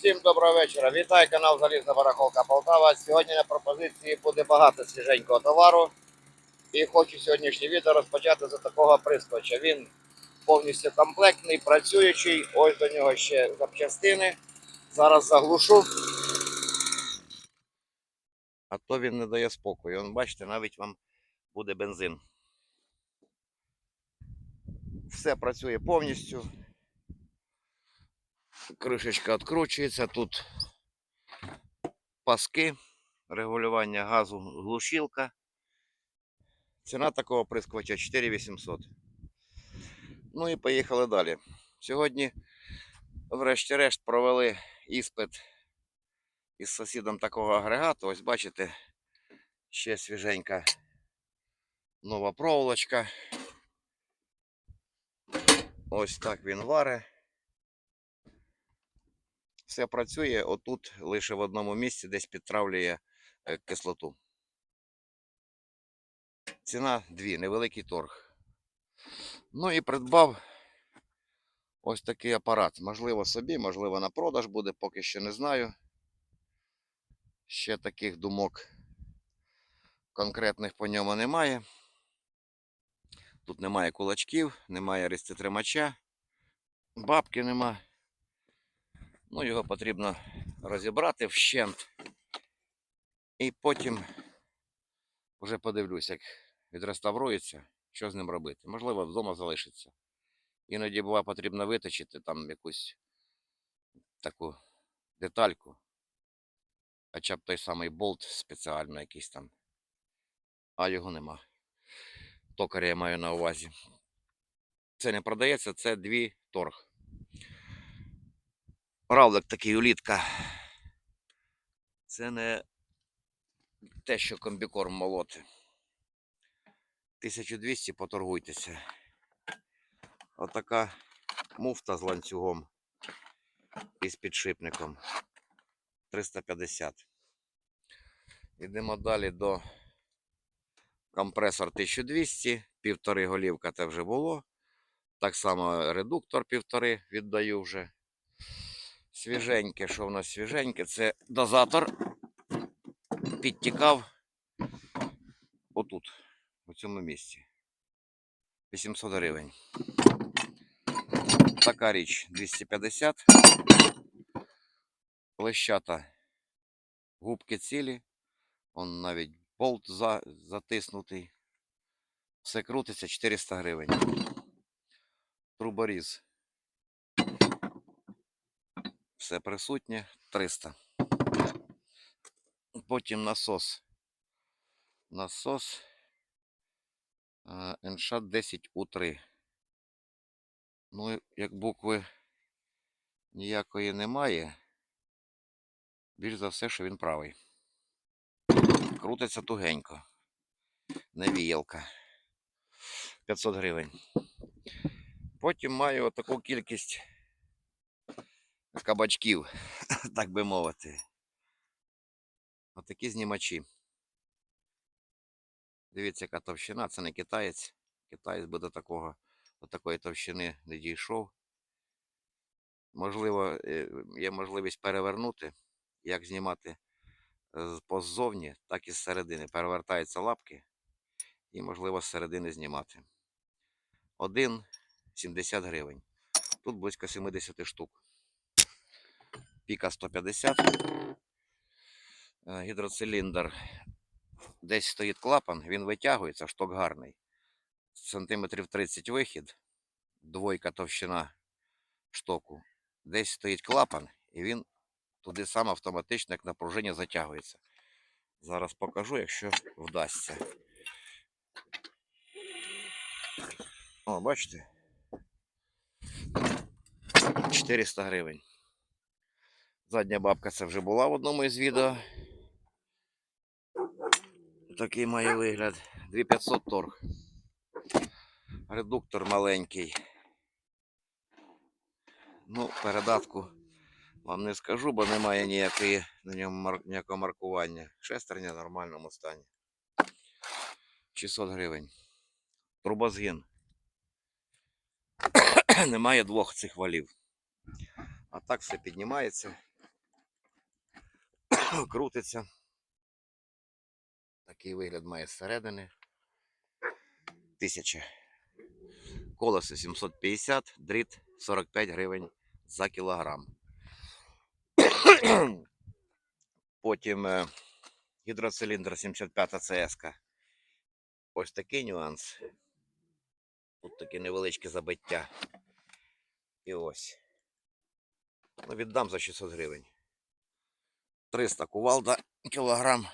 Всім доброго вечора. Вітаю канал Залізна Барахолка Полтава. Сьогодні на пропозиції буде багато свіженького товару. І хочу сьогоднішнє відео розпочати з такого прискоча. Він повністю комплектний, працюючий. Ось до нього ще запчастини. Зараз заглушу. А то він не дає спокою. Вон, бачите, навіть вам буде бензин. Все працює повністю. Кришечка відкручується. Тут паски, регулювання газу, глушилка. Ціна такого прискувача 4800. Ну і поїхали далі. Сьогодні, врешті-решт, провели іспит із сусідом такого агрегату. Ось бачите, ще свіженька нова проволочка. Ось так він варе. Все працює, отут лише в одному місці десь підтравлює е, кислоту. Ціна 2, невеликий торг. Ну і придбав ось такий апарат. Можливо собі, можливо на продаж буде, поки що не знаю. Ще таких думок конкретних по ньому немає. Тут немає кулачків, немає реститримача, бабки нема. Ну, його потрібно розібрати вщент. І потім вже подивлюсь, як відреставрується, що з ним робити. Можливо, вдома залишиться. Іноді буває потрібно виточити там якусь таку детальку. Хоча б той самий болт спеціально якийсь там. А його нема. Токаря я маю на увазі. Це не продається, це дві торг. Равлик такий улітка. Це не те, що комбікорм молоти. 1200 поторгуйтеся. Отака муфта з ланцюгом і з підшипником. 350. Йдемо далі до компресор 1200, півтори голівка це вже було. Так само редуктор півтори віддаю вже. Свіженьке, що в нас свіженьке? Це дозатор підтікав отут, у цьому місці. 800 гривень. Така річ 250. Лещата губки цілі. Он навіть болт за, затиснутий. Все крутиться 400 гривень. Труборіз. Все присутнє 300. Потім насос. Насос НШ 10У3. Ну, як букви ніякої немає. Більш за все, що він правий. Крутиться тугенько. Не віялка. 500 гривень. Потім маю отаку кількість кабачків, так би мовити. Отакі знімачі. Dивіться, яка товщина, це не китаєць. Китаєць би до такого, до такої товщини не дійшов. Можливо, е, є можливість перевернути, як знімати з- поззовні, так і зсередини. Перевертаються лапки і, можливо, зсередини знімати. Один 70 гривень. Тут близько 70 штук. Піка 150. Е, Гідроциліндр. Десь стоїть клапан, він витягується, шток гарний. Сантиметрів 30 вихід, двойка товщина штоку. Десь стоїть клапан, і він туди сам автоматично, як на пружині, затягується. Зараз покажу, якщо вдасться. О, бачите? 400 гривень. Задня бабка це вже була в одному із відео. Такий має вигляд. 2500 торг. Редуктор маленький. Ну, передатку вам не скажу, бо немає ніякої на ньому ніякого маркування. Шестерня в нормальному стані. 600 гривень. Трубозгін. немає двох цих валів. А так все піднімається. крутиться. Такий вигляд має зсередини. Тисяча. Колесо 750, дріт 45 гривень за кілограм. Потім е, гідроциліндр 75 CS. Ось такий нюанс. Тут таке невеличке забиття. І ось. Ну, віддам за 600 гривень. 300 кувалда кілограм.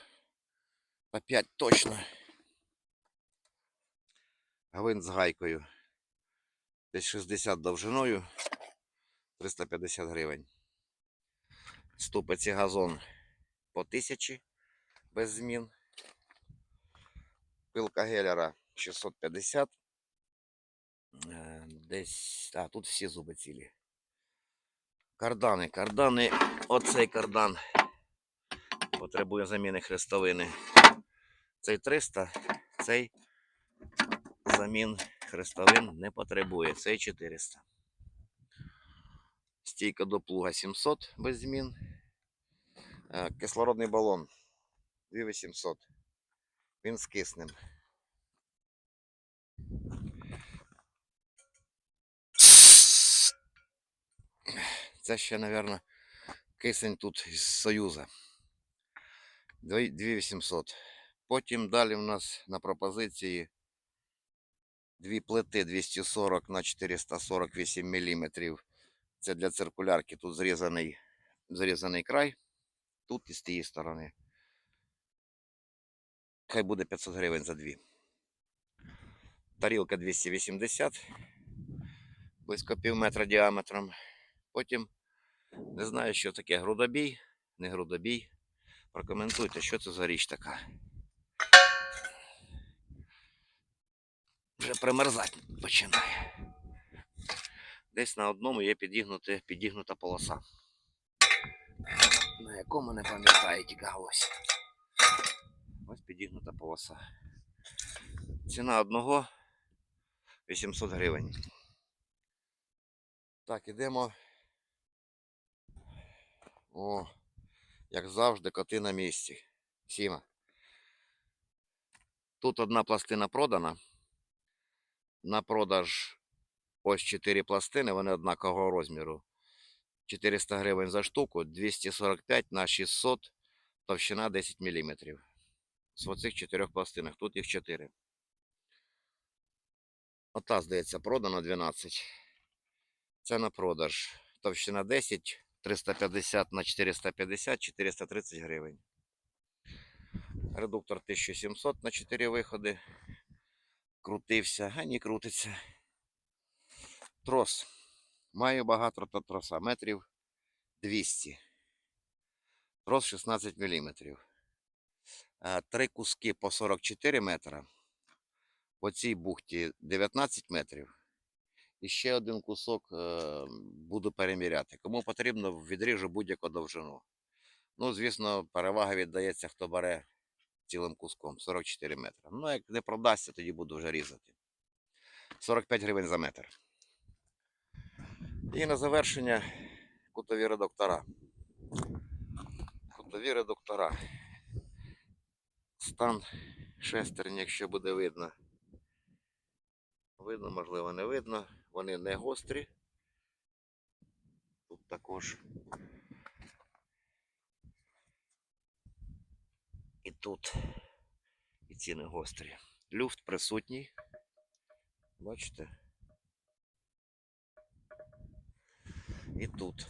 По 5 точно. Гвинт з гайкою. Десь 60 довжиною. 350 гривень. Ступиці газон по 1000 без змін. Пилка гелера 650. Е, Десь. А, тут всі зуби цілі. Кардани. Кардани. Оцей кардан потребує заміни хрестовини. Цей 300, цей замін хрестовин не потребує. Цей 400. Стійка до плуга 700 без змін. Е, Кислородний балон 2800. Він з киснем. Це ще, мабуть, кисень тут із Союза. Дві- 2800. Потім далі в нас на пропозиції дві плити 240 на 448 мм. Це для циркулярки. Тут зрізаний, зрізаний край. Тут і з тієї сторони. Хай буде 500 гривень за дві. Тарілка 280, близько пів метра діаметром. Потім не знаю, що таке грудобій, не грудобій. Прокоментуйте, що це за річ така. Вже примерзати починає. Десь на одному є підігнута полоса. На якому не пам'ятаю тільки ось. Ось підігнута полоса. Ціна одного 800 гривень. Так, ідемо. О, як завжди, коти на місці. Сіма. Тут одна пластина продана. На продаж ось 4 пластини, вони однакового розміру. 400 гривень за штуку, 245 на 600, товщина 10 мм. З оцих чотирьох пластинах. Тут їх 4. Ота, здається, продано 12. Це на продаж. Товщина 10, 350 на 450, 430 гривень. Редуктор 1700 на 4 виходи. Крутився, а не крутиться. Трос. Маю багато троса. Метрів 200. Трос 16 мм. Три куски по 44 метра. По цій бухті 19 метрів. І ще один кусок е, буду переміряти. Кому потрібно, відріжу будь-яку довжину. Ну, звісно, перевага віддається, хто бере цілим куском 44 метри. Ну, як не продасться, тоді буду вже різати. 45 гривень за метр. І на завершення кутові редуктора. Кутові редуктора. Стан шестерні, якщо буде видно. Видно, можливо, не видно. Вони не гострі. Тут також. І тут. І ці не гострі. Люфт присутній. Бачите? І тут.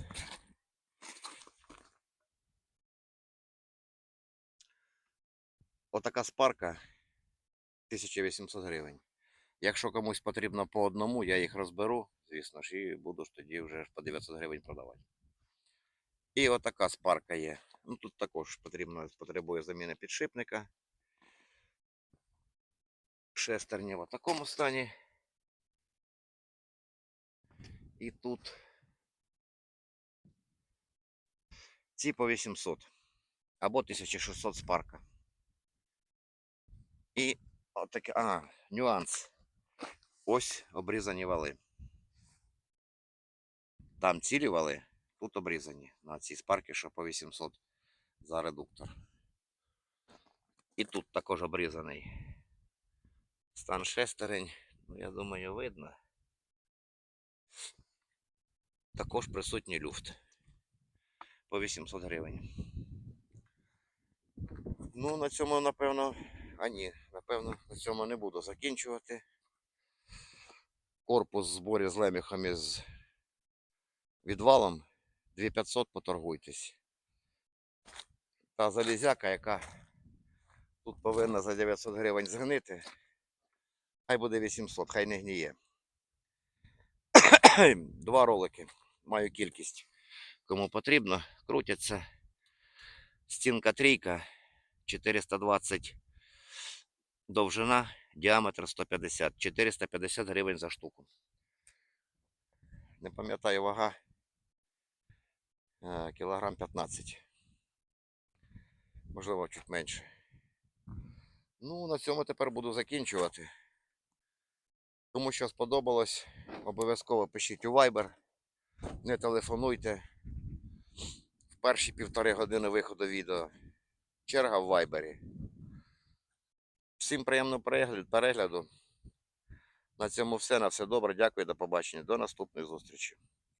Отака спарка 1800 гривень. Якщо комусь потрібно по одному, я їх розберу, звісно ж, і буду ж тоді вже по 900 гривень продавати. І отака спарка є. Ну тут також потрібно, потребує заміни підшипника. Шестерні в такому стані. І тут ці по 800 або 1600 спарка. І отаке, а, нюанс. Ось обрізані вали. Там цілі вали, тут обрізані на ці спарки, що по 800 за редуктор. І тут також обрізаний стан шестерень. Ну, я думаю, видно. Також присутній люфт по 800 гривень. Ну, на цьому, напевно, а ні, напевно, на цьому не буду закінчувати. Корпус в зборі з леміхом із відвалом 2500 поторгуйтесь. Та залізяка, яка тут повинна за 900 гривень згнити, хай буде 800, хай не гніє. Два ролики. Маю кількість. Кому потрібно, крутяться. Стінка трійка 420 довжина, діаметр 150, 450 гривень за штуку. Не пам'ятаю вага. е, Кілограм 15. Можливо, чуть менше. Ну, на цьому тепер буду закінчувати. Кому що сподобалось, обов'язково пишіть у Viber. Не телефонуйте. В перші півтори години виходу відео. Черга в Вайбері. Всім приємного перегляду-. На цьому все. На все добре. Дякую, до побачення. До наступної зустрічі.